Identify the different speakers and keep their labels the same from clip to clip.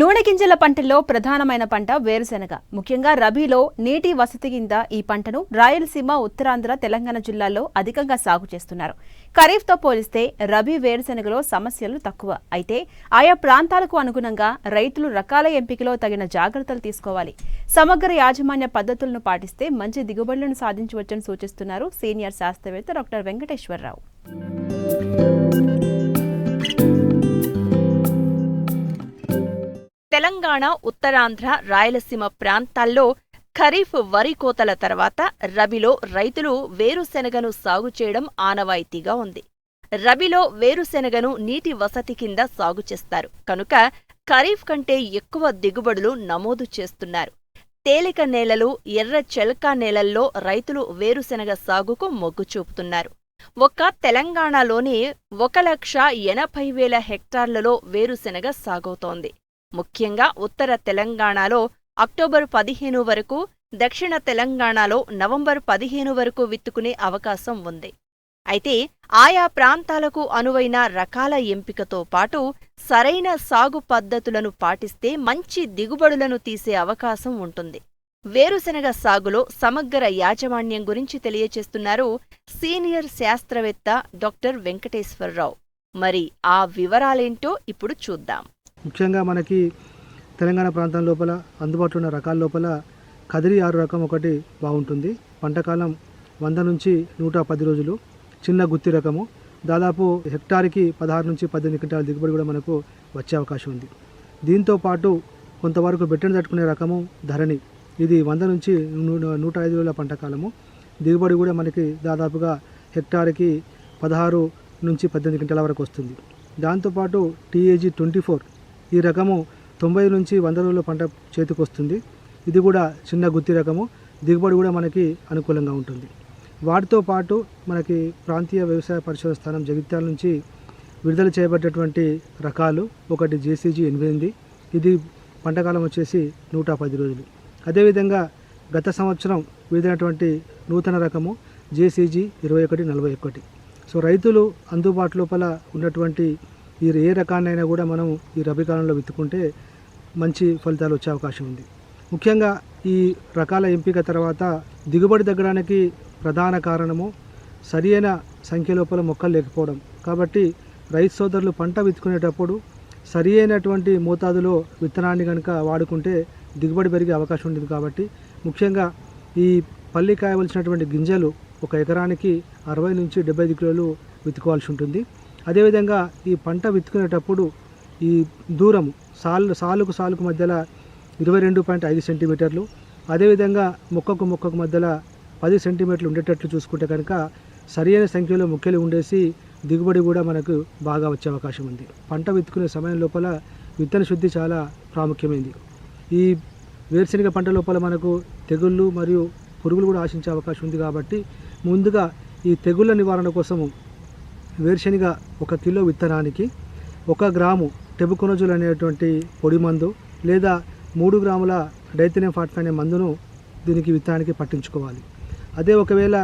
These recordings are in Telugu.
Speaker 1: నూనె గింజల పంటల్లో ప్రధానమైన పంట వేరుశెనగ. ముఖ్యంగా రబీలో నీటి వసతి కింద ఈ పంటను రాయలసీమ ఉత్తరాంధ్ర తెలంగాణ జిల్లాల్లో అధికంగా సాగు చేస్తున్నారు. ఖరీఫ్తో పోలిస్తే రబీ వేరుశెనగలో సమస్యలు తక్కువ. అయితే ఆయా ప్రాంతాలకు అనుగుణంగా రైతులు రకాల ఎంపికలో తగిన జాగ్రత్తలు తీసుకోవాలి. సమగ్ర యాజమాన్య పద్ధతులను పాటిస్తే మంచి దిగుబడులను సాధించవచ్చని సూచిస్తున్నారు సీనియర్ శాస్త్రవేత్త డాక్టర్ వెంకటేశ్వరరావు.
Speaker 2: తెలంగాణ ఉత్తరాంధ్ర రాయలసీమ ప్రాంతాల్లో ఖరీఫ్ వరి కోతల తర్వాత రబీలో రైతులు వేరుశెనగను సాగు చేయడం ఆనవాయితీగా ఉంది. రబీలో వేరుశెనగను నీటి వసతి కింద సాగు చేస్తారు. కనుక ఖరీఫ్ కంటే ఎక్కువ దిగుబడులు నమోదు చేస్తున్నారు. తేలిక నేలలు ఎర్ర చెలకా నేలల్లో రైతులు వేరుశెనగ సాగుకు మొగ్గు చూపుతున్నారు. ఒక్క తెలంగాణలోనే ఒక లక్ష ఎనభై వేల హెక్టార్లలో వేరుశెనగ సాగవుతోంది. ముఖ్యంగా ఉత్తర తెలంగాణలో అక్టోబర్ పదిహేను వరకు దక్షిణ తెలంగాణలో నవంబర్ పదిహేను వరకు విత్తుకునే అవకాశం ఉంది. అయితే ఆయా ప్రాంతాలకు అనువైన రకాల ఎంపికతో పాటు సరైన సాగు పద్ధతులను పాటిస్తే మంచి దిగుబడులను తీసే అవకాశం ఉంటుంది. వేరుశెనగ సాగులో సమగ్ర యాజమాన్యం గురించి తెలియచేస్తున్నారు సీనియర్ శాస్త్రవేత్త డాక్టర్ వెంకటేశ్వరరావు. మరి ఆ వివరాలేంటో ఇప్పుడు చూద్దాం.
Speaker 3: ముఖ్యంగా మనకి తెలంగాణ ప్రాంతం లోపల అందుబాటులో ఉన్న రకాల లోపల కదిరి ఆరు రకం ఒకటి బాగుంటుంది. పంటకాలం వంద నుంచి నూట పది రోజులు. చిన్న గుత్తి రకము. దాదాపు హెక్టార్కి పదహారు నుంచి పద్దెనిమిది క్వింటాల దిగుబడి కూడా మనకు వచ్చే అవకాశం ఉంది. దీంతో పాటు కొంతవరకు బెట్టను తట్టుకునే రకము ధరణి. ఇది వంద నుంచి నూట ఐదు వేల పంటకాలము దిగుబడి కూడా మనకి దాదాపుగా హెక్టార్కి పదహారు నుంచి పద్దెనిమిది క్వింటాల వరకు వస్తుంది. దాంతోపాటు టీఏజీ ట్వంటీ ఫోర్ ఈ రకము తొంభై నుంచి వంద రోజుల పంట చేతికొస్తుంది. ఇది కూడా చిన్న గుత్తి రకము. దిగుబడి కూడా మనకి అనుకూలంగా ఉంటుంది. వాటితో పాటు మనకి ప్రాంతీయ వ్యవసాయ పరిశోధన స్థానం జగిత్యాల నుంచి విడుదల చేయబడ్డటువంటి రకాలు. ఒకటి జేసీజీ ఎనిమిది. ఇది పంటకాలం వచ్చేసి నూట పది రోజులు. అదేవిధంగా గత సంవత్సరం విడుదలైనటువంటి నూతన రకము జేసీజీ ఇరవై ఒకటి నలభై ఒకటి. సో రైతులు అందుబాటు లోపల ఉన్నటువంటి ఈ ఏ రకాన్నైనా కూడా మనం ఈ రబీ కాలంలో విత్తుకుంటే మంచి ఫలితాలు వచ్చే అవకాశం ఉంది. ముఖ్యంగా ఈ రకాల ఎంపిక తర్వాత దిగుబడి తగ్గడానికి ప్రధాన కారణము సరి అయిన సంఖ్య లోపల మొక్కలు లేకపోవడం. కాబట్టి రైతు సోదరులు పంట విత్తుకునేటప్పుడు సరి అయినటువంటి మోతాదులో విత్తనాన్ని కనుక వాడుకుంటే దిగుబడి పెరిగే అవకాశం ఉంటుంది కాబట్టి ముఖ్యంగా ఈ పల్లి కాయవలసినటువంటి గింజలు ఒక ఎకరానికి అరవై నుంచి డెబ్బై ఐదు కిలోలు విత్తుకోవాల్సి ఉంటుంది. అదేవిధంగా ఈ పంట విత్తుకునేటప్పుడు ఈ దూరం సాలు సాలుకు సాలుకు మధ్యలో ఇరవై రెండు పాయింట్ ఐదు సెంటీమీటర్లు అదేవిధంగా మొక్కకు మొక్కకు మధ్యలో పది సెంటీమీటర్లు ఉండేటట్లు చూసుకుంటే కనుక సరైన సంఖ్యలో మొక్కలు ఉండేసి దిగుబడి కూడా మనకు బాగా వచ్చే అవకాశం ఉంది. పంట విత్తుకునే సమయం లోపల విత్తన శుద్ధి చాలా ప్రాముఖ్యమైంది. ఈ వేరుశనగ పంట లోపల మనకు తెగుళ్ళు మరియు పురుగులు కూడా ఆశించే అవకాశం ఉంది కాబట్టి ముందుగా ఈ తెగుళ్ళ నివారణ కోసము వేరుశనగ ఒక కిలో విత్తనానికి ఒక గ్రాము టెబుకొనజుల్ అనేటువంటి పొడి మందు లేదా మూడు గ్రాముల డైథినియం ఫార్టీ అనే మందును దీనికి విత్తనానికి పట్టించుకోవాలి. అదే ఒకవేళ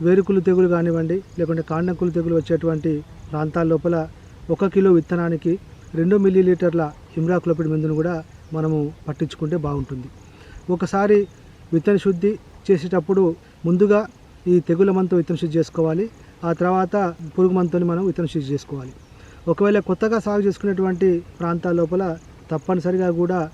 Speaker 3: వేరుకులు తెగులు కానివ్వండి లేకుంటే కాండకులు తెగులు వచ్చేటువంటి ప్రాంతాల లోపల ఒక కిలో విత్తనానికి రెండు మిల్లీ లీటర్ల హిమ్రాక్లోపిడ్ మందును కూడా మనము పట్టించుకుంటే బాగుంటుంది. ఒకసారి విత్తన శుద్ధి చేసేటప్పుడు ముందుగా ఈ తెగుల మందుతో విత్తన శుద్ధి చేసుకోవాలి. ఆ తర్వాత పురుగు మందుతో మనం విత్తనం శుద్ధి చేసుకోవాలి. ఒకవేళ కొత్తగా సాగు చేసుకునేటువంటి ప్రాంతాల లోపల తప్పనిసరిగా కూడా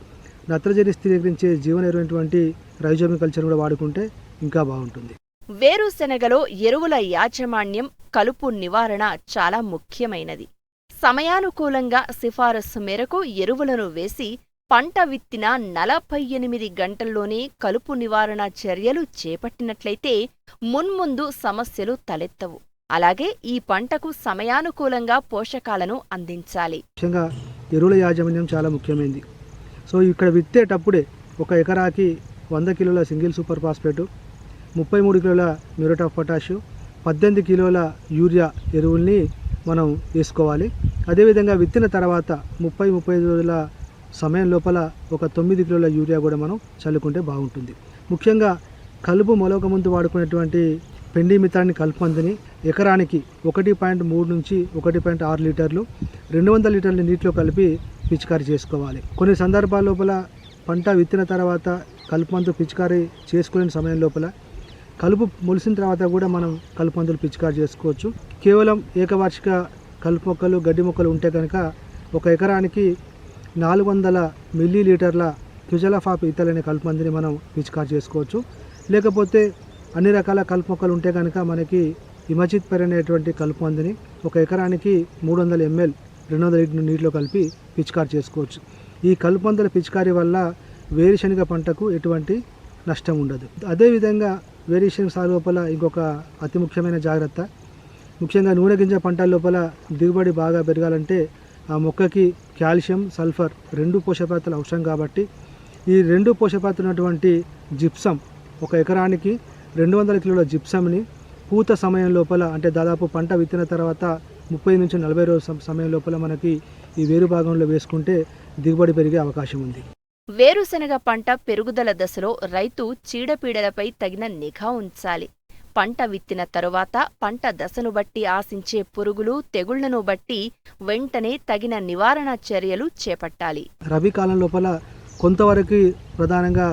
Speaker 3: నత్రజని స్థిరీకరించే జీవనమైనటువంటి రైజోమి కల్చర్ కూడా వాడుకుంటే ఇంకా బాగుంటుంది.
Speaker 2: వేరుశెనగలో ఎరువుల యాజమాన్యం కలుపు నివారణ చాలా ముఖ్యమైనది. సమయానుకూలంగా సిఫారసు మేరకు ఎరువులను వేసి పంట విత్తిన నలభై ఎనిమిది గంటల్లోనే కలుపు నివారణ చర్యలు చేపట్టినట్లయితే మున్ముందు సమస్యలు తలెత్తవు. అలాగే ఈ పంటకు సమయానుకూలంగా పోషకాలను అందించాలి.
Speaker 3: ముఖ్యంగా ఎరువుల యాజమాన్యం చాలా ముఖ్యమైనది సో ఇక్కడ విత్తేటప్పుడే ఒక ఎకరాకి వంద కిలోల సింగిల్ సూపర్ ఫాస్ఫేటు ముప్పై మూడు కిలోల మ్యూరేట్ ఆఫ్ పొటాష్ పద్దెనిమిది కిలోల యూరియా ఎరువుల్ని మనం వేసుకోవాలి. అదేవిధంగా విత్తిన తర్వాత ముప్పై ముప్పై ఐదు రోజుల సమయం లోపల ఒక తొమ్మిది కిలోల యూరియా కూడా మనం చల్లుకుంటే బాగుంటుంది. ముఖ్యంగా కలుపు మొలక ముందు వాడుకునేటువంటి పెండి మిత్రాన్ని కలుపుమందుని ఎకరానికి ఒకటి పాయింట్ మూడు నుంచి ఒకటి పాయింట్ ఆరు లీటర్లు రెండు వందల లీటర్ల నీటిలో కలిపి పిచికారీ చేసుకోవాలి. కొన్ని సందర్భాల లోపల పంట విత్తిన తర్వాత కలుపు మందు పిచికారీ చేసుకునే సమయం లోపల కలుపు మొలిసిన తర్వాత కూడా మనం కలుపు మందులు పిచికారీ చేసుకోవచ్చు. కేవలం ఏకవార్షిక కలుపు మొక్కలు గడ్డి మొక్కలు ఉంటే కనుక ఒక ఎకరానికి నాలుగు వందల మిల్లీ లీటర్ల క్యుజలఫాప్ ఇతలనే అనే కలుపు మందుని మనం పిచికారీ చేసుకోవచ్చు. లేకపోతే అన్ని రకాల కలుపు మొక్కలు ఉంటే కనుక మనకి ఇమచిత్ పెర్ అనేటువంటి కలుపు మందుని ఒక ఎకరానికి మూడు వందల ఎంఎల్ రెండు వందల లీటర్ నీటిలో కలిపి పిచికారి చేసుకోవచ్చు. ఈ కలుపు మందుల పిచికారి వల్ల వేరుశనగ పంటకు ఎటువంటి నష్టం ఉండదు. అదేవిధంగా వేరుశనగ సాగు లోపల ఇంకొక అతి ముఖ్యమైన జాగ్రత్త ముఖ్యంగా నూనె గింజ పంటల లోపల దిగుబడి బాగా పెరగాలంటే ఆ మొక్కకి కాల్షియం సల్ఫర్ రెండు పోషకపాత్రలు అవసరం కాబట్టి ఈ రెండు పోషకాలు ఉన్నటువంటి జిప్సం ఒక ఎకరానికి రెండు వందల కిలోల జిప్సంని పూత సమయం లోపల అంటే దాదాపు పంట విత్తిన తర్వాత ముప్పై నుంచి నలభై రోజుల సమ- సమయం లోపల మనకి ఈ వేరు భాగంలో వేసుకుంటే దిగుబడి పెరిగే అవకాశం ఉంది.
Speaker 2: వేరుశెనగ పంట పెరుగుదల దశలో రైతు చీడపీడలపై తగిన నిఘా ఉంచాలి. పంట విత్తిన తరువాత పంట దశను బట్టి ఆశించే పురుగులు తెగుళ్ళను బట్టి వెంటనే తగిన నివారణ చర్యలు చేపట్టాలి.
Speaker 3: రబీ కాలం లోపల కొంతవరకు ప్రధానంగా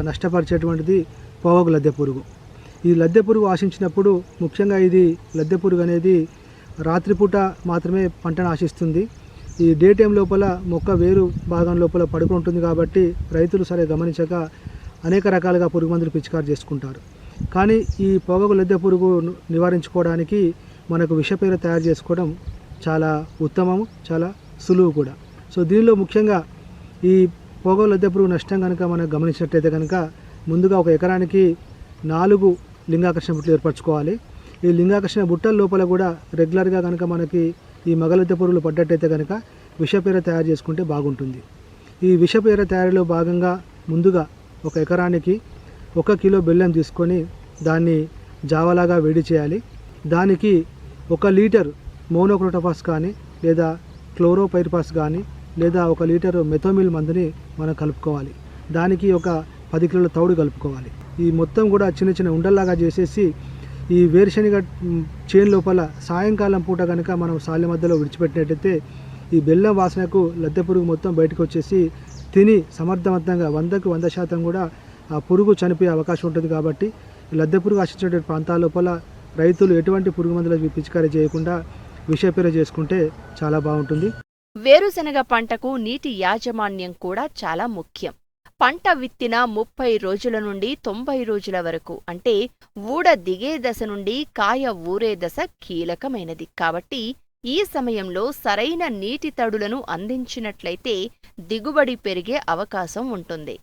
Speaker 3: నష్టపరిచేటువంటిది పోవకు లద్దె పురుగు. ఈ లద్దె పురుగు ఆశించినప్పుడు ముఖ్యంగా ఇది లద్దె పురుగు అనేది రాత్రిపూట మాత్రమే పంటను ఆశిస్తుంది. ఈ డే టైం లోపల మొక్క వేరు భాగం లోపల పడుకుంటుంది కాబట్టి రైతులు సరే గమనించక అనేక రకాలుగా పురుగు మందులు పిచికారు చేసుకుంటారు. కానీ ఈ పొగకు లద్దె పురుగు నివారించుకోవడానికి మనకు విషపేర తయారు చేసుకోవడం చాలా ఉత్తమము చాలా సులువు కూడా. సో దీనిలో ముఖ్యంగా ఈ పొగ లద్దె పురుగు నష్టం కనుక మనం గమనించినట్టయితే కనుక ముందుగా ఒక ఎకరానికి నాలుగు లింగాకర్షణ బుట్టలు ఏర్పరచుకోవాలి. ఈ లింగాకర్షణ బుట్టల లోపల కూడా రెగ్యులర్గా కనుక మనకి ఈ మగలద్దె పురుగులు పడ్డట్టయితే కనుక విషపేర తయారు చేసుకుంటే బాగుంటుంది. ఈ విషపేర తయారీలో భాగంగా ముందుగా ఒక ఎకరానికి ఒక కిలో బెల్లం తీసుకొని దాన్ని జావలాగా వేడి చేయాలి. దానికి ఒక లీటర్ మోనోక్రోటోపాస్ కానీ లేదా క్లోరోపైర్పాస్ కానీ లేదా ఒక లీటర్ మెథోమిల్ మందుని మనం కలుపుకోవాలి. దానికి ఒక పది కిలోల తౌడు కలుపుకోవాలి. ఈ మొత్తం కూడా చిన్న చిన్న ఉండల్లాగా చేసేసి ఈ వేరుశనగ చేను లోపల సాయంకాలం పూట కనుక మనం సాలె మధ్యలో విడిచిపెట్టినట్టయితే ఈ బెల్లం వాసనకు లద్దె పురుగు మొత్తం బయటకు వచ్చేసి తిని సమర్థవంతంగా వందకు వంద శాతం కూడా ఆ పురుగు చనిపోయే అవకాశం ఉంటుంది కాబట్టి లద్దె పురుగు ఆశించేటువంటి ప్రాంతాల లోపల రైతులు ఎటువంటి పురుగు మందుల పిచికారీ చేయకుండా విషపేర చేసుకుంటే చాలా బాగుంటుంది.
Speaker 2: వేరుశెనగ పంటకు నీటి యాజమాన్యం కూడా చాలా ముఖ్యం. పంట విత్తిన ముప్పై రోజుల నుండి తొంభై రోజుల వరకు. అంటే ఊడ దిగే దశ నుండి కాయ ఊరే దశ కీలకమైనది. కాబట్టి ఈ సమయంలో సరైన నీటి తడులను అందించినట్లయితే దిగుబడి పెరిగే అవకాశం ఉంటుంది.